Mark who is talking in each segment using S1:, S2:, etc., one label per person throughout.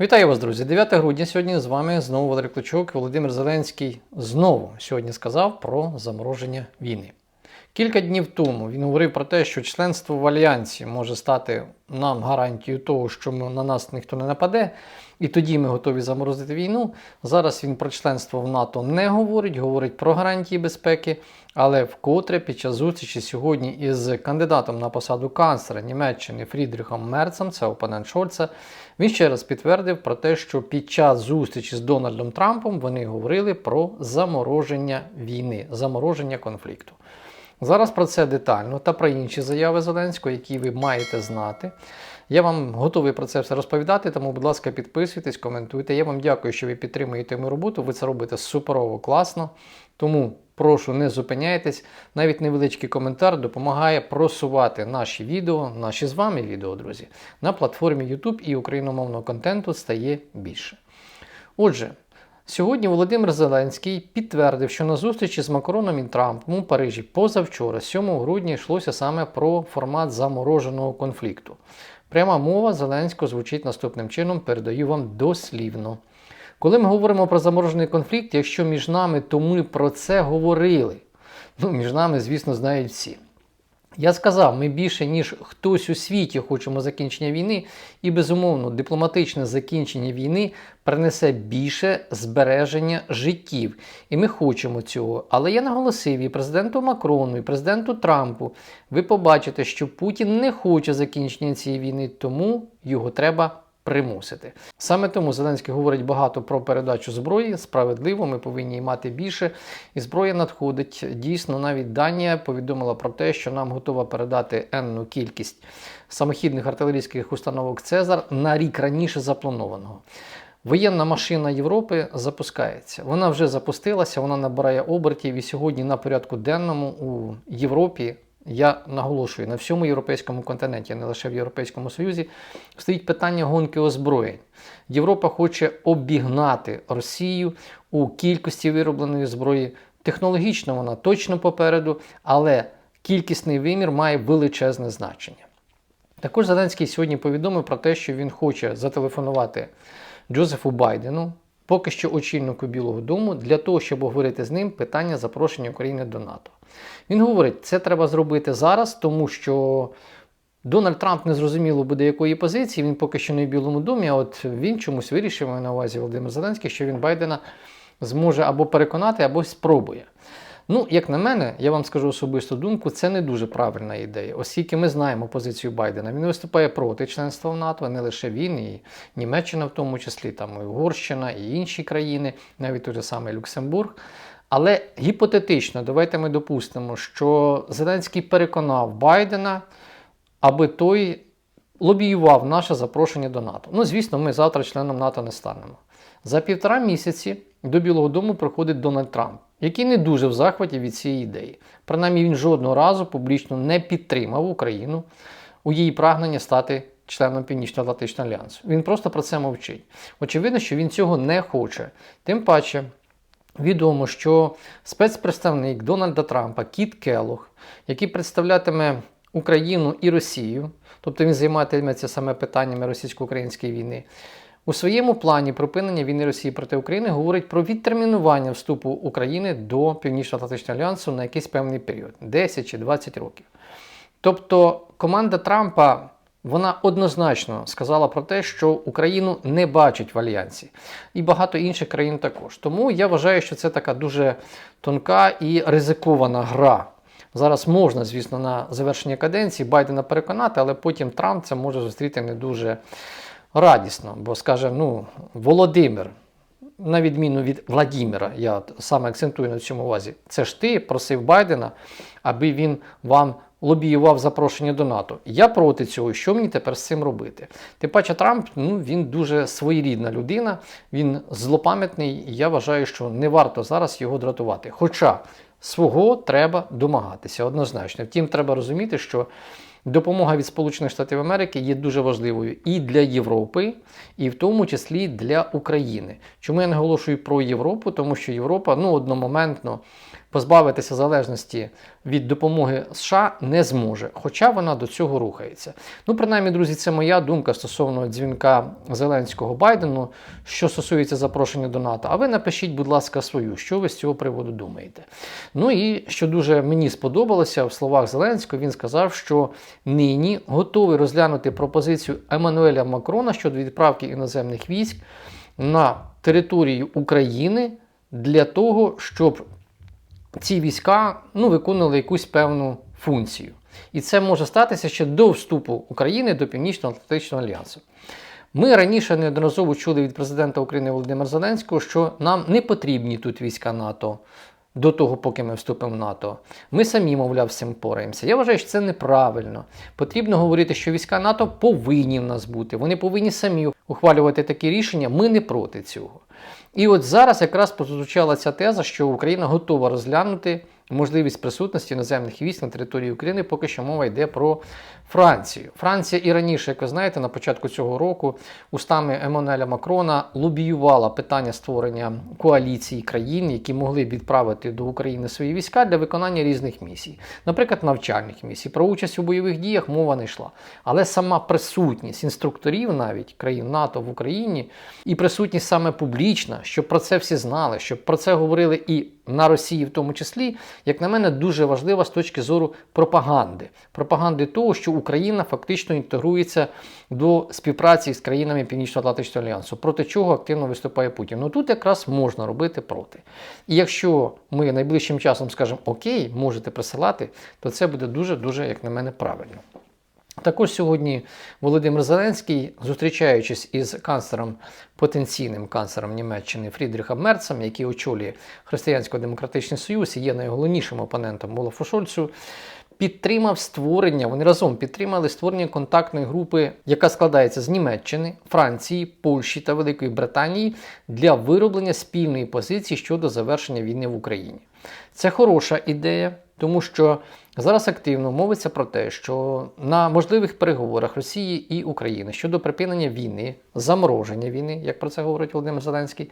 S1: Вітаю вас, друзі! 9 грудня сьогодні з вами знову Валерій Кличук. Володимир Зеленський знову сьогодні сказав про замороження війни. Кілька днів тому він говорив про те, що членство в Альянсі може стати нам гарантією того, що на нас ніхто не нападе, і тоді ми готові заморозити війну. Зараз він про членство в НАТО не говорить, говорить про гарантії безпеки, але вкотре під час зустрічі сьогодні із кандидатом на посаду канцлера Німеччини Фрідріхом Мерцем, це опонент Шольца, він ще раз підтвердив про те, що під час зустрічі з Дональдом Трампом вони говорили про замороження війни, замороження конфлікту. Зараз про це детально та про інші заяви Зеленського, які ви маєте знати. Я вам готовий про це все розповідати, тому, будь ласка, підписуйтесь, коментуйте. Я вам дякую, що ви підтримуєте мою роботу. Ви це робите суперово класно. Тому прошу не зупиняйтесь. Навіть невеличкий коментар допомагає просувати наші відео, наші з вами відео, друзі, на платформі YouTube і україномовного контенту стає більше. Отже. Сьогодні Володимир Зеленський підтвердив, що на зустрічі з Макроном і Трампом у Парижі позавчора, 7 грудня, йшлося саме про формат замороженого конфлікту. Пряма мова Зеленського звучить наступним чином, передаю вам дослівно. Коли ми говоримо про заморожений конфлікт, якщо між нами, то ми про це говорили. Ну, між нами, звісно, знають всі. Я сказав, ми більше, ніж хтось у світі хочемо закінчення війни, і безумовно, дипломатичне закінчення війни принесе більше збереження життів. І ми хочемо цього. Але я наголосив і президенту Макрону, і президенту Трампу. Ви побачите, що Путін не хоче закінчення цієї війни, тому його треба примусити. Саме тому Зеленський говорить багато про передачу зброї. Справедливо, ми повинні мати більше. І зброя надходить. Дійсно, навіть Данія повідомила про те, що нам готова передати енну кількість самохідних артилерійських установок Цезар на рік раніше запланованого. Воєнна машина Європи запускається. Вона вже запустилася, вона набирає обертів і сьогодні на порядку денному у Європі я наголошую на всьому європейському континенті, не лише в Європейському Союзі, стоїть питання гонки озброєнь. Європа хоче обігнати Росію у кількості виробленої зброї. Технологічно вона точно попереду, але кількісний вимір має величезне значення. Також Зеленський сьогодні повідомив про те, що він хоче зателефонувати Джозефу Байдену, поки що очільнику Білого Дому, для того, щоб обговорити з ним питання запрошення України до НАТО. Він говорить, це треба зробити зараз, тому що Дональд Трамп не зрозуміло буде якої позиції. Він поки що не в Білому домі, а от він чомусь вирішив на увазі Володимир Зеленський, що він Байдена зможе або переконати, або спробує. Ну, як на мене, я вам скажу особисту думку, це не дуже правильна ідея, оскільки ми знаємо позицію Байдена. Він виступає проти членства в НАТО, не лише він, і Німеччина, в тому числі, там і Угорщина, і інші країни, навіть той же самий Люксембург. Але гіпотетично, давайте ми допустимо, що Зеленський переконав Байдена, аби той лобіював наше запрошення до НАТО. Ну, звісно, ми завтра членом НАТО не станемо. За півтора місяці до Білого Дому приходить Дональд Трамп, який не дуже в захваті від цієї ідеї. Принаймні, він жодного разу публічно не підтримав Україну у її прагненні стати членом Північно-Атлантичного альянсу. Він просто про це мовчить. Очевидно, що він цього не хоче. Тим паче. Відомо, що спецпредставник Дональда Трампа Кіт Келлог, який представлятиме Україну і Росію, тобто він займатиметься саме питаннями російсько-української війни, у своєму плані припинення війни Росії проти України говорить про відтермінування вступу України до Північно-Атлантичного альянсу на якийсь певний період 10 чи 20 років. Тобто команда Трампа вона однозначно сказала про те, що Україну не бачить в альянсі, і багато інших країн також. Тому я вважаю, що це така дуже тонка і ризикована гра. Зараз можна, звісно, на завершення каденції Байдена переконати, але потім Трамп це може зустріти не дуже радісно, бо скаже, ну, Володимир. На відміну від Владіміра, я саме акцентую на цьому увазі. Це ж ти просив Байдена, аби він вам лобіював запрошення до НАТО. Я проти цього. Що мені тепер з цим робити? Тим паче, Трамп ну, він дуже своєрідна людина, він злопам'ятний, і я вважаю, що не варто зараз його дратувати. Хоча свого треба домагатися однозначно. Втім, треба розуміти, що допомога від Сполучених Штатів Америки є дуже важливою і для Європи, і в тому числі для України. Чому я наголошую про Європу? Тому що Європа ну, одномоментно позбавитися залежності від допомоги США не зможе, хоча вона до цього рухається. Ну, принаймні, друзі, це моя думка стосовно дзвінка Зеленського Байдену, що стосується запрошення до НАТО. А ви напишіть, будь ласка, свою, що ви з цього приводу думаєте. Ну і що дуже мені сподобалося в словах Зеленського, він сказав, що нині готовий розглянути пропозицію Еммануеля Макрона щодо відправки іноземних військ на територію України для того, щоб ці війська ну, виконували якусь певну функцію. І це може статися ще до вступу України до Північно-Атлантичного альянсу. Ми раніше неодноразово чули від президента України Володимира Зеленського, що нам не потрібні тут війська НАТО до того, поки ми вступимо в НАТО. Ми самі, мовляв, з цим пораємося. Я вважаю, що це неправильно. Потрібно говорити, що війська НАТО повинні в нас бути. Вони повинні самі ухвалювати такі рішення. Ми не проти цього. І от зараз якраз прозвучала ця теза, що Україна готова розглянути можливість присутності іноземних військ на території України, поки що мова йде про Францію. Франція і раніше, як ви знаєте, на початку цього року устами Еммануеля Макрона лобіювала питання створення коаліції країн, які могли б відправити до України свої війська для виконання різних місій, наприклад, навчальних місій. Про участь у бойових діях мова не йшла. Але сама присутність інструкторів, навіть країн НАТО в Україні, і присутність саме публічна, щоб про це всі знали, щоб про це говорили і на Росії, в тому числі, як на мене, дуже важлива з точки зору пропаганди. Пропаганди того, що Україна фактично інтегрується до співпраці з країнами Північно-Атлантичного альянсу, проти чого активно виступає Путін. Ну тут якраз можна робити проти. І якщо ми найближчим часом скажемо Окей, можете присилати, то це буде дуже-дуже, як на мене, правильно. Також сьогодні Володимир Зеленський, зустрічаючись із канцлером, потенційним канцлером Німеччини Фрідріхом Мерцем, який очолює Християнсько-демократичний союз і є найголовнішим опонентом Олафу Шольцу, підтримав створення. Вони разом підтримали створення контактної групи, яка складається з Німеччини, Франції, Польщі та Великої Британії для вироблення спільної позиції щодо завершення війни в Україні. Це хороша ідея, тому що зараз активно мовиться про те, що на можливих переговорах Росії і України щодо припинення війни, замороження війни, як про це говорить Володимир Зеленський,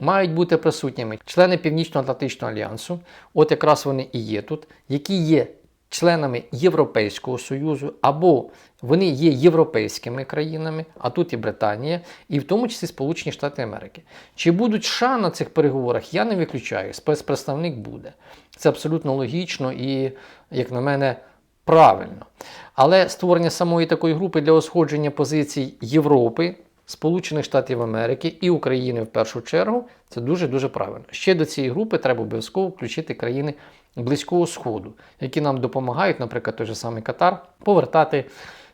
S1: мають бути присутніми члени Північно-Атлантичного альянсу, от якраз вони і є тут, які є членами Європейського Союзу, або вони є європейськими країнами, а тут і Британія, і в тому числі Сполучені Штати Америки. Чи будуть США на цих переговорах, я не виключаю. Спецпредставник буде. Це абсолютно логічно і, як на мене, правильно. Але створення самої такої групи для узгодження позицій Європи. Сполучених Штатів Америки і України в першу чергу це дуже дуже правильно. Ще до цієї групи треба обов'язково включити країни Близького Сходу, які нам допомагають, наприклад, той же самий Катар, повертати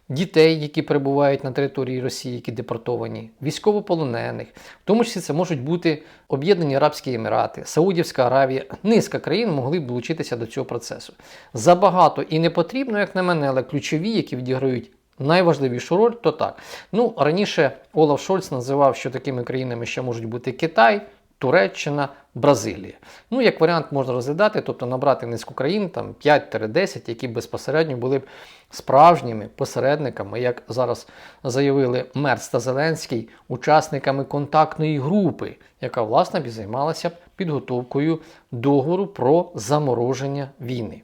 S1: дітей, які перебувають на території Росії, які депортовані, військовополонених. В тому числі це можуть бути Об'єднані Арабські Емірати, Саудівська Аравія. Низка країн могли б долучитися до цього процесу. Забагато і не потрібно, як на мене, але ключові, які відіграють. Найважливішу роль то так. Ну, раніше Олаф Шольц називав, що такими країнами ще можуть бути Китай, Туреччина, Бразилія. Ну, як варіант можна розглядати, тобто набрати низку країн, там 5-10, які безпосередньо були б справжніми посередниками, як зараз заявили Мерц та Зеленський, учасниками контактної групи, яка власне б займалася підготовкою договору про замороження війни.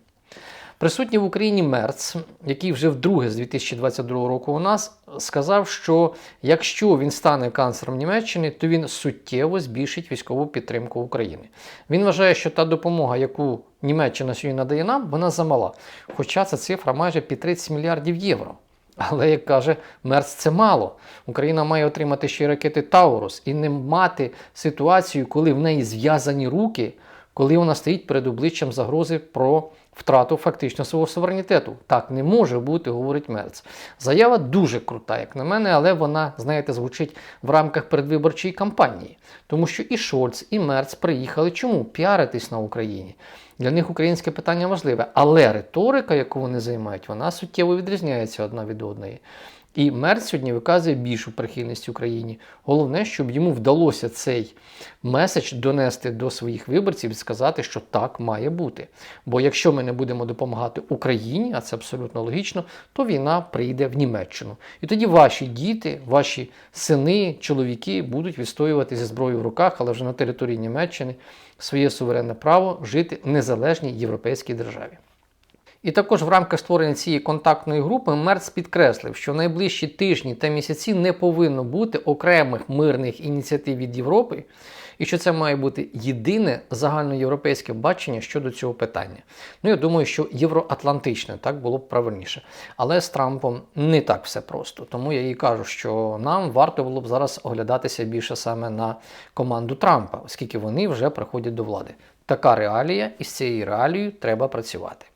S1: Присутній в Україні Мерц, який вже вдруге з 2022 року у нас, сказав, що якщо він стане канцлером Німеччини, то він суттєво збільшить військову підтримку України. Він вважає, що та допомога, яку Німеччина сьогодні надає нам, вона замала. Хоча ця цифра майже під 30 мільярдів євро. Але, як каже Мерц, це мало. Україна має отримати ще й ракети Таурус і не мати ситуацію, коли в неї зв'язані руки, коли вона стоїть перед обличчям загрози про втрату фактично свого суверенітету. Так не може бути, говорить Мерц. Заява дуже крута, як на мене, але вона, знаєте, звучить в рамках передвиборчої кампанії. Тому що і Шольц, і Мерц приїхали чому? Піаритись на Україні. Для них українське питання важливе. Але риторика, яку вони займають, вона суттєво відрізняється одна від одної. І Мерц сьогодні виказує більшу прихильність Україні. Головне, щоб йому вдалося цей меседж донести до своїх виборців і сказати, що так має бути. Бо якщо ми не будемо допомагати Україні, а це абсолютно логічно, то війна прийде в Німеччину. І тоді ваші діти, ваші сини, чоловіки будуть відстоювати зі зброєю в руках, але вже на території Німеччини своє суверенне право жити в незалежній європейській державі. І також в рамках створення цієї контактної групи Мерц підкреслив, що в найближчі тижні та місяці не повинно бути окремих мирних ініціатив від Європи, і що це має бути єдине загальноєвропейське бачення щодо цього питання. Ну, я думаю, що євроатлантичне так було б правильніше. Але з Трампом не так все просто. Тому я і кажу, що нам варто було б зараз оглядатися більше саме на команду Трампа, оскільки вони вже приходять до влади. Така реалія, і з цією реалією треба працювати.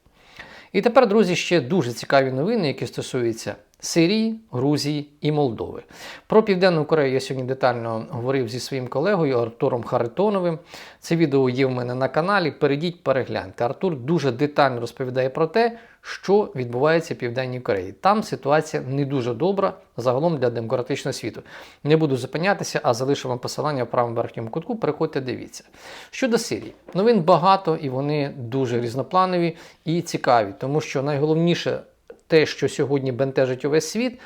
S1: І тепер, друзі, ще дуже цікаві новини, які стосуються Сирії, Грузії і Молдови. Про Південну Корею я сьогодні детально говорив зі своїм колегою Артуром Харитоновим. Це відео є в мене на каналі. Перейдіть, перегляньте. Артур дуже детально розповідає про те, що відбувається в Південній Кореї. Там ситуація не дуже добра загалом для демократичного світу. Не буду зупинятися, а залишу вам посилання в правому верхньому кутку. Переходьте, дивіться. Щодо Сирії, новин багато і вони дуже різнопланові і цікаві, тому що найголовніше те, що сьогодні бентежить увесь світ.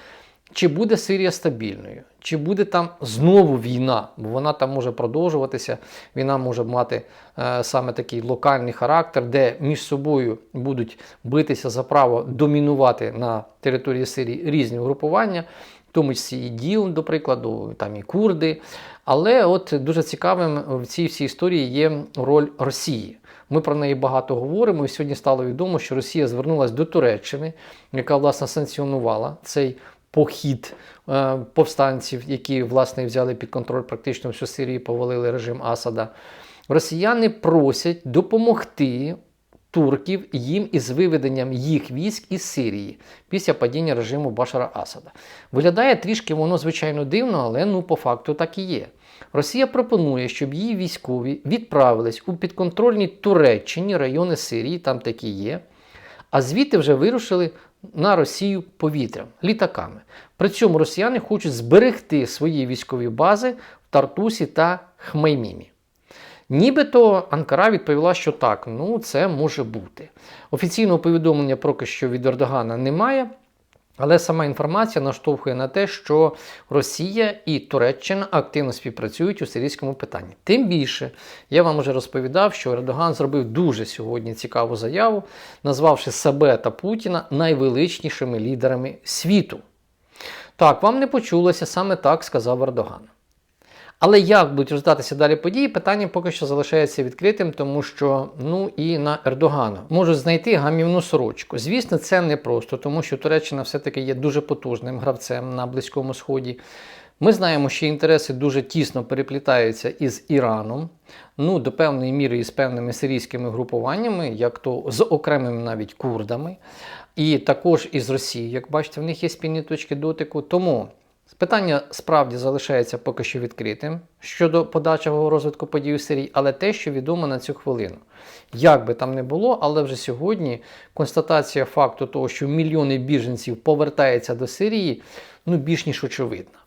S1: Чи буде Сирія стабільною? Чи буде там знову війна? Бо вона там може продовжуватися. Війна може мати е, саме такий локальний характер, де між собою будуть битися за право домінувати на території Сирії різні угрупування, в тому числі і ДІЛ, до прикладу, там і курди. Але от дуже цікавим в цій всій історії є роль Росії. Ми про неї багато говоримо. І сьогодні стало відомо, що Росія звернулася до Туреччини, яка власне санкціонувала цей похід е, повстанців, які власне взяли під контроль практично всю Сирію, повалили режим Асада. Росіяни просять допомогти турків їм із виведенням їх військ із Сирії після падіння режиму Башара Асада. Виглядає трішки воно, звичайно, дивно, але ну по факту так і є. Росія пропонує, щоб її військові відправились у підконтрольні Туреччині райони Сирії, там такі є, а звідти вже вирушили на Росію повітрям, літаками. При цьому росіяни хочуть зберегти свої військові бази в Тартусі та Хмеймімі. Нібито Анкара відповіла, що так, ну це може бути. Офіційного повідомлення поки що від Ердогана немає. Але сама інформація наштовхує на те, що Росія і Туреччина активно співпрацюють у сирійському питанні. Тим більше я вам вже розповідав, що Ердоган зробив дуже сьогодні цікаву заяву, назвавши себе та Путіна найвеличнішими лідерами світу. Так, вам не почулося, саме так сказав Ердоган. Але як будуть роздатися далі події, питання поки що залишається відкритим, тому що ну і на Ердогана можуть знайти гамівну сорочку. Звісно, це не просто, тому що Туреччина все-таки є дуже потужним гравцем на Близькому Сході. Ми знаємо, що інтереси дуже тісно переплітаються із Іраном, ну до певної міри і з певними сирійськими групуваннями, як то з окремими навіть курдами, і також із Росією. Як бачите, в них є спільні точки дотику. Тому Питання справді залишається поки що відкритим щодо подальшого розвитку подій у Сирії, але те, що відомо на цю хвилину. Як би там не було, але вже сьогодні констатація факту того, що мільйони біженців повертаються до Сирії, ну більш ніж очевидна.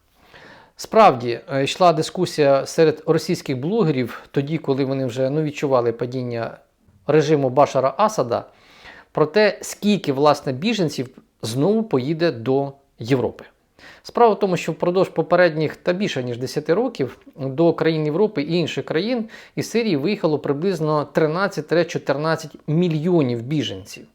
S1: Справді е, йшла дискусія серед російських блогерів, тоді, коли вони вже ну, відчували падіння режиму Башара Асада, про те, скільки власне біженців знову поїде до Європи. Справа в тому, що впродовж попередніх та більше ніж 10 років до країн Європи і інших країн із Сирії виїхало приблизно 13-14 мільйонів біженців.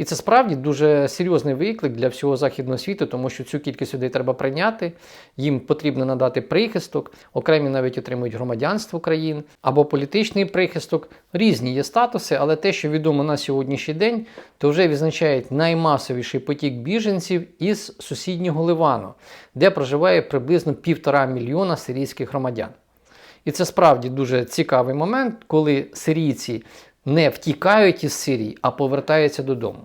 S1: І це справді дуже серйозний виклик для всього західного світу, тому що цю кількість людей треба прийняти, їм потрібно надати прихисток, окремі навіть отримують громадянство країн або політичний прихисток. Різні є статуси, але те, що відомо на сьогоднішній день, то вже відзначають наймасовіший потік біженців із сусіднього Ливану, де проживає приблизно півтора мільйона сирійських громадян. І це справді дуже цікавий момент, коли сирійці не втікають із Сирії, а повертаються додому.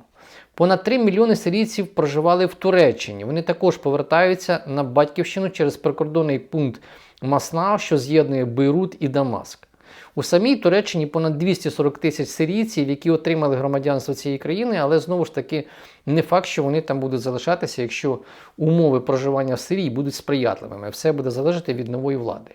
S1: Понад 3 мільйони сирійців проживали в Туреччині. Вони також повертаються на батьківщину через прикордонний пункт Маснау, що з'єднує Бейрут і Дамаск. У самій Туреччині понад 240 тисяч сирійців, які отримали громадянство цієї країни, але знову ж таки не факт, що вони там будуть залишатися, якщо умови проживання в Сирії будуть сприятливими. Все буде залежати від нової влади.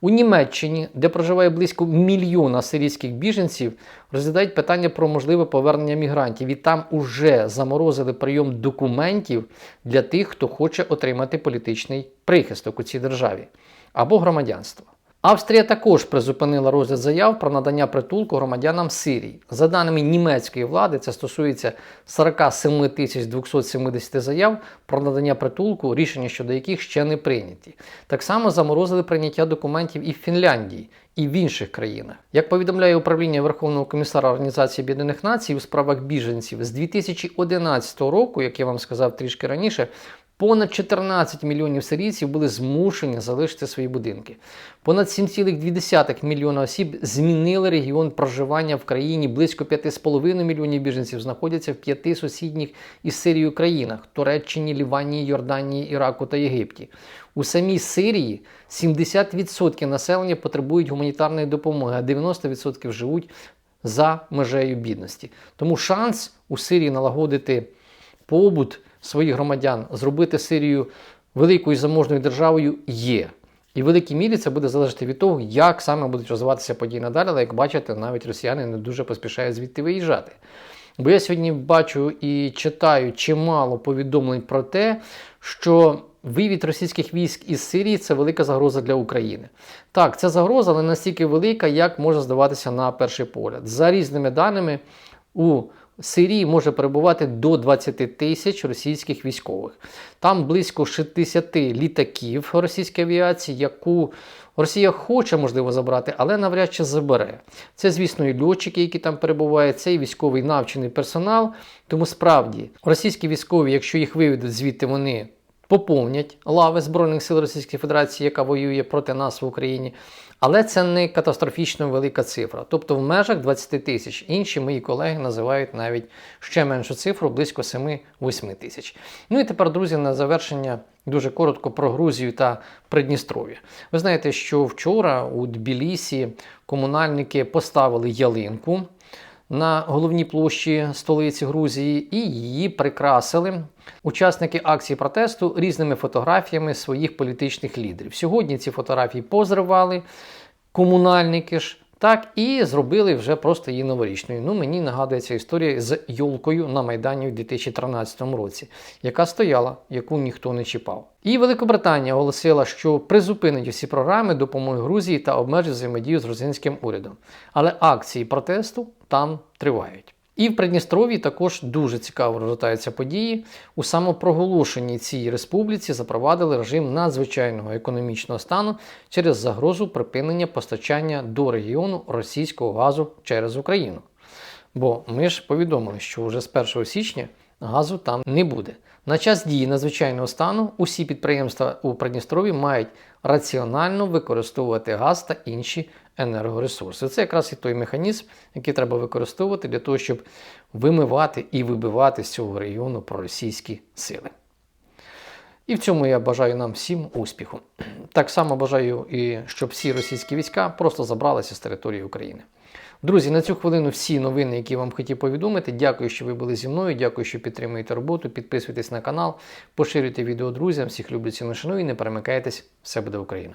S1: У Німеччині, де проживає близько мільйона сирійських біженців, розглядають питання про можливе повернення мігрантів. І там уже заморозили прийом документів для тих, хто хоче отримати політичний прихисток у цій державі або громадянство. Австрія також призупинила розгляд заяв про надання притулку громадянам Сирії. За даними німецької влади, це стосується 47 тисяч 270 заяв про надання притулку, рішення щодо яких ще не прийняті. Так само заморозили прийняття документів і в Фінляндії, і в інших країнах. Як повідомляє управління Верховного комісара Організації Об'єднаних Націй у справах біженців з 2011 року, як я вам сказав трішки раніше, Понад 14 мільйонів сирійців були змушені залишити свої будинки. Понад 7,2 мільйона осіб змінили регіон проживання в країні. Близько 5,5 мільйонів біженців знаходяться в п'яти сусідніх із Сирією країнах Туреччині, Ліванії, Йорданії, Іраку та Єгипті. У самій Сирії 70% населення потребують гуманітарної допомоги, а 90% живуть за межею бідності. Тому шанс у Сирії налагодити побут своїх громадян, зробити Сирію великою заможною державою є. І в великій мірі це буде залежати від того, як саме будуть розвиватися події надалі, але як бачите, навіть росіяни не дуже поспішають звідти виїжджати. Бо я сьогодні бачу і читаю чимало повідомлень про те, що вивід російських військ із Сирії це велика загроза для України. Так, ця загроза, але настільки велика, як може здаватися на перший погляд. За різними даними, у Сирії може перебувати до 20 тисяч російських військових. Там близько 60 літаків російської авіації, яку Росія хоче, можливо, забрати, але навряд чи забере. Це, звісно, і льотчики, які там перебувають, це і військовий навчений персонал. Тому справді російські військові, якщо їх виведуть звідти, вони поповнять лави Збройних сил Російської Федерації, яка воює проти нас в Україні. Але це не катастрофічно велика цифра. Тобто в межах 20 тисяч. Інші мої колеги називають навіть ще меншу цифру, близько 7-8 тисяч. Ну і тепер, друзі, на завершення дуже коротко про Грузію та Придністров'я. Ви знаєте, що вчора у Тбілісі комунальники поставили ялинку на головній площі столиці Грузії і її прикрасили учасники акції протесту різними фотографіями своїх політичних лідерів. Сьогодні ці фотографії позривали комунальники ж. Так, і зробили вже просто її новорічною. Ну, мені нагадується історія з Йолкою на Майдані у 2013 році, яка стояла, яку ніхто не чіпав. І Великобританія оголосила, що призупинить усі програми допомоги Грузії та обмежить взаємодію з грузинським урядом. Але акції протесту там тривають. І в Придністров'ї також дуже цікаво розгортаються події. У самопроголошеній цій республіці запровадили режим надзвичайного економічного стану через загрозу припинення постачання до регіону російського газу через Україну. Бо ми ж повідомили, що вже з 1 січня газу там не буде. На час дії надзвичайного стану усі підприємства у Придністров'ї мають раціонально використовувати газ та інші енергоресурси. Це якраз і той механізм, який треба використовувати для того, щоб вимивати і вибивати з цього регіону проросійські сили. І в цьому я бажаю нам всім успіху. Так само бажаю, і щоб всі російські війська просто забралися з території України. Друзі, на цю хвилину всі новини, які вам хотів повідомити. Дякую, що ви були зі мною. Дякую, що підтримуєте роботу. Підписуйтесь на канал, поширюйте відео друзям. Всіх люблю ціну шаную і не перемикайтесь. Все буде Україна!